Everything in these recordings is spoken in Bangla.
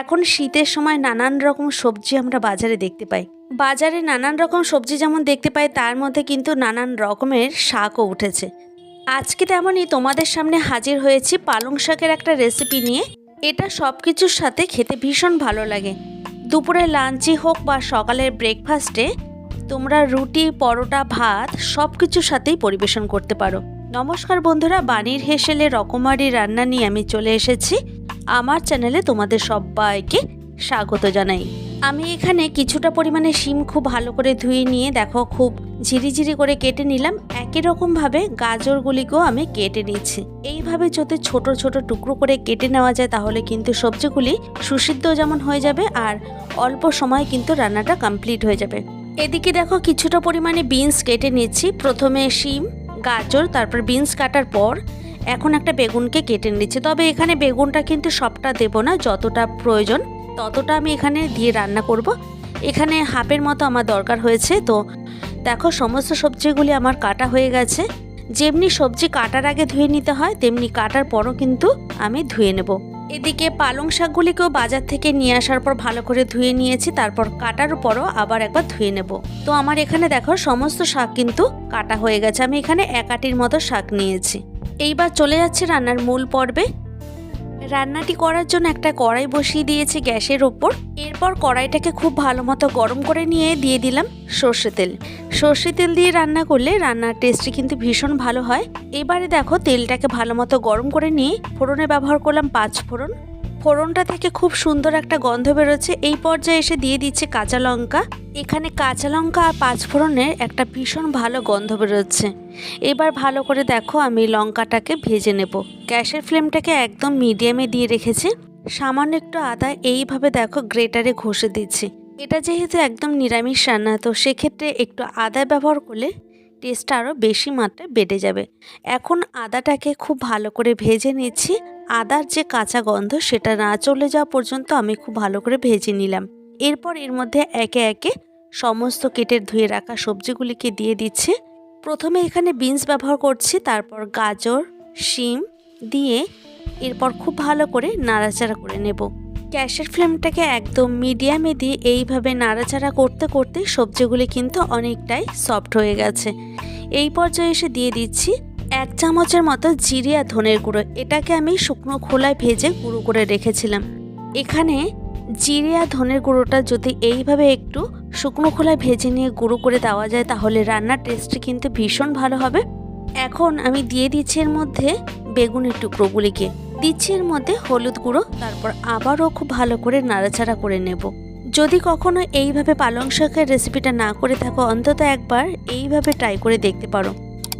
এখন শীতের সময় নানান রকম সবজি আমরা বাজারে দেখতে পাই। বাজারে নানান রকম সবজি যেমন দেখতে পাই, তার মধ্যে কিন্তু নানান রকমের শাকও উঠেছে। আজকে তেমনই তোমাদের সামনে হাজির হয়েছি পালং শাকের একটা রেসিপি নিয়ে। এটা সব কিছুর সাথে খেতে ভীষণ ভালো লাগে। দুপুরে লাঞ্চে হোক বা সকালের ব্রেকফাস্টে তোমরা রুটি, পরোটা, ভাত সব কিছুর সাথেই পরিবেশন করতে পারো। নমস্কার বন্ধুরা বাণীর হেসেলে রকমারি রান্না নিয়ে আমি চলে এসেছি। আমার চ্যানেলে তোমাদের সবাইকে স্বাগত জানাই। আমি এখানে কিছুটা পরিমাণে শিম খুব ভালো করে ধুয়ে নিয়ে, দেখো, খুব ঝিরিঝিরি করে কেটে নিলাম। একই রকমভাবে গাজরগুলিকেও আমি কেটে নিচ্ছি। এইভাবে যদি ছোট ছোট টুকরো করে কেটে নেওয়া যায়, তাহলে কিন্তু সবজিগুলি সুসিদ্ধ যেমন হয়ে যাবে আর অল্প সময় কিন্তু রান্নাটা কমপ্লিট হয়ে যাবে। এদিকে দেখো, কিছুটা পরিমাণে বিনস কেটে নিচ্ছি। প্রথমে শিম, গাজর, তারপর বিনস কাটার পর এখন একটা বেগুনকে কেটে নিচ্ছি। তবে এখানে বেগুনটা কিন্তু সবটা দেব না, যতটা প্রয়োজন ততটা আমি এখানে দিয়ে রান্না করব। এখানে হাফের মতো আমার দরকার হয়েছে। তো দেখো, সমস্ত সবজিগুলি আমার কাটা হয়ে গেছে। যেমনি সবজি কাটার আগে ধুয়ে নিতে হয়, তেমনি কাটার পরও কিন্তু আমি ধুয়ে নেব। এদিকে পালং শাকগুলিকেও বাজার থেকে নিয়ে আসার পর ভালো করে ধুয়ে নিয়েছি, তারপর কাটার পরও আবার একবার ধুয়ে নেব। তো আমার এখানে দেখো, সমস্ত শাক কিন্তু কাটা হয়ে গেছে। আমি এখানে এক আটির মতো শাক নিয়েছি। এইবার চলে যাচ্ছে রান্নার মূল পর্বে। রান্নাটি করার জন্য একটা কড়াই বসিয়ে দিয়েছি গ্যাসের ওপর। এরপর কড়াইটাকে খুব ভালো মতো গরম করে নিয়ে দিয়ে দিলাম সর্ষে তেল। সর্ষে তেল দিয়ে রান্না করলে রান্নার টেস্টটি কিন্তু ভীষণ ভালো হয়। এবারে দেখো তেলটাকে ভালো মতো গরম করে নিয়ে ফোড়নে ব্যবহার করলাম পাঁচ ফোড়ন। ফোড়নটা থেকে খুব সুন্দর একটা গন্ধ বেরোচ্ছে। এই পর্যায়ে এসে দিয়ে দিচ্ছে কাঁচা লঙ্কা। এখানে কাঁচা লঙ্কা আর পাঁচ ফোড়নের একটা ভীষণ ভালো গন্ধ বেরোচ্ছে। এবার ভালো করে দেখো আমি লঙ্কাটাকে ভেজে নেব। গ্যাসের ফ্লেমটাকে একদম মিডিয়ামে দিয়ে রেখেছি। সামান্য একটু আদা এইভাবে দেখো গ্রেটারে ঘষে দিচ্ছি। এটা যেহেতু একদম নিরামিষ রান্না, তো সেক্ষেত্রে একটু আদা ব্যবহার করলে টেস্টটা আরও বেশি মাত্রায় বেড়ে যাবে। এখন আদাটাকে খুব ভালো করে ভেজে নিচ্ছি। আদার যে কাঁচা গন্ধ, সেটা না চলে যাওয়া পর্যন্ত আমি খুব ভালো করে ভেজে নিলাম। এরপর এর মধ্যে একে একে সমস্ত কেটে ধুয়ে রাখা সবজিগুলিকে দিয়ে দিচ্ছি। প্রথমে এখানে বিনস ব্যবহার করছি, তারপর গাজর, শিম দিয়ে এরপর খুব ভালো করে নাড়াচাড়া করে নেব। গ্যাসের ফ্লেমটাকে একদম মিডিয়ামে দিয়ে এইভাবে নাড়াচাড়া করতে করতে সবজিগুলি কিন্তু অনেকটাই সফট হয়ে গেছে। এই পর্যায়ে এসে দিয়ে দিচ্ছি এক চামচের মতো জিরিয়া ধনের গুঁড়ো। এটাকে আমি শুকনো খোলায় ভেজে গুঁড়ো করে রেখেছিলাম। এখানে জিরিয়া ধনের গুঁড়োটা যদি এইভাবে একটু শুকনো খোলায় ভেজে নিয়ে গুঁড়ো করে দেওয়া যায় তাহলে রান্নার টেস্টটি কিন্তু ভীষণ ভালো হবে। এখন আমি দিয়ে দিচ্ছি এর মধ্যে বেগুনের টুকরোগুলিকে। দিচ্ছি এর মধ্যে হলুদ গুঁড়ো, তারপর আবারও খুব ভালো করে নাড়াচাড়া করে নেব। যদি কখনো এইভাবে পালং শাকের রেসিপিটা না করে থাকো, অন্তত একবার এইভাবে ট্রাই করে দেখতে পারো।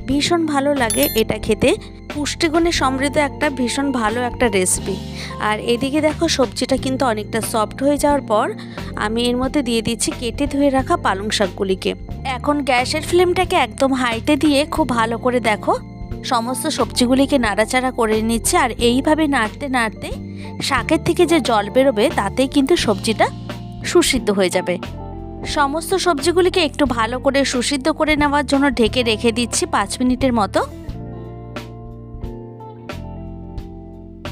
ভীষণ ভালো লাগে এটা খেতে। পুষ্টিগুণে সমৃদ্ধ একটা ভীষণ ভালো একটা রেসিপি আর এদিকে দেখো, সবজিটা কিন্তু অনেকটা সফট হয়ে যাওয়ার পর আমি এর মধ্যে দিয়ে দিচ্ছি কেটে ধুয়ে রাখা পালং শাকগুলিকে। এখন গ্যাসের ফ্লেমটাকে একদম হাইতে দিয়ে খুব ভালো করে দেখো, সমস্ত সবজিগুলিকে নাড়াচাড়া করে নিচ্ছে। আর এইভাবে নাড়তে নাড়তে শাকের থেকে যে জল বেরোবে, তাতেই কিন্তু সবজিটা সুসিদ্ধ হয়ে যাবে। সমস্ত সবজিগুলিকে একটু ভালো করে সুসিদ্ধ করে নেওয়ার জন্য ঢেকে রেখে দিচ্ছি পাঁচ মিনিটের মতো।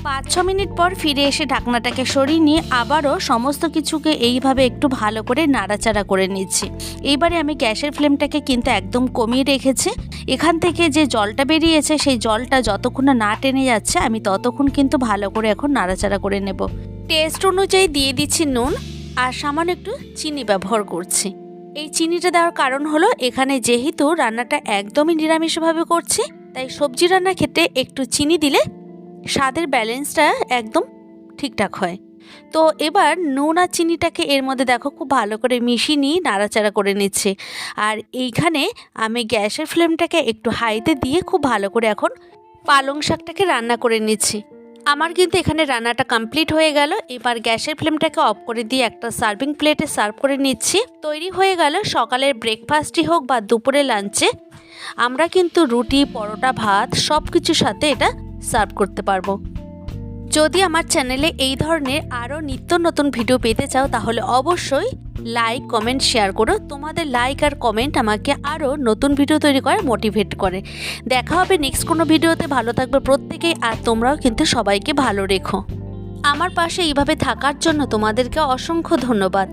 পাঁচ, ছ মিনিট পর ফিরে এসে ঢাকনাটাকে সরিয়ে নিয়ে আবারও সমস্ত কিছুকে এইভাবে একটু ভালো করে নাড়াচাড়া করে নিচ্ছি। এইবারে আমি গ্যাসের ফ্লেমটাকে কিন্তু একদম কমিয়ে রেখেছি। এখান থেকে যে জলটা বেরিয়েছে, সেই জলটা যতক্ষণ না টেনে যাচ্ছে, আমি ততক্ষণ কিন্তু ভালো করে এখন নাড়াচাড়া করে নেব। টেস্ট অনুযায়ী দিয়ে দিচ্ছি নুন। আর সামান্য একটু চিনি ব্যবহার করছি। এই চিনিটা দেওয়ার কারণ হলো, এখানে যেহেতু রান্নাটা একদমই নিরামিষভাবে করছি, তাই সবজি রান্নার ক্ষেত্রে একটু চিনি দিলে স্বাদের ব্যালেন্সটা একদম ঠিকঠাক হয়। তো এবার নুন আর চিনিটাকে এর মধ্যে দেখো খুব ভালো করে মিশিয়ে নিয়ে নাড়াচাড়া করে নিচ্ছে। আর এইখানে আমি গ্যাসের ফ্লেমটাকে একটু হাইতে দিয়ে খুব ভালো করে এখন পালং শাকটাকে রান্না করে নিচ্ছি। আমার কিন্তু এখানে রান্নাটা কমপ্লিট হয়ে গেল। এবার গ্যাসের ফ্লেমটাকে অফ করে দিয়ে একটা সার্ভিং প্লেটে সার্ভ করে নিচ্ছি। তৈরি হয়ে গেল সকালের ব্রেকফাস্টই হোক বা দুপুরে লাঞ্চে আমরা কিন্তু রুটি, পরোটা, ভাত সব কিছুর সাথে এটা সার্ভ করতে পারব। যদি আমার চ্যানেলে এই ধরনের আরও নিত্য নতুন ভিডিও পেতে চাও, তাহলে অবশ্যই লাইক কমেন্ট শেয়ার করো। তোমাদের লাইক আর কমেন্ট আমাকে আরও নতুন ভিডিও তৈরি করে মোটিভেট করে। দেখা হবে নেক্সট কোনো ভিডিওতে ভালো থাকবে প্রত্যেকেই আর তোমরাও কিন্তু সবাইকে ভালো রেখো। আমার পাশে এইভাবে থাকার জন্য তোমাদেরকে অসংখ্য ধন্যবাদ।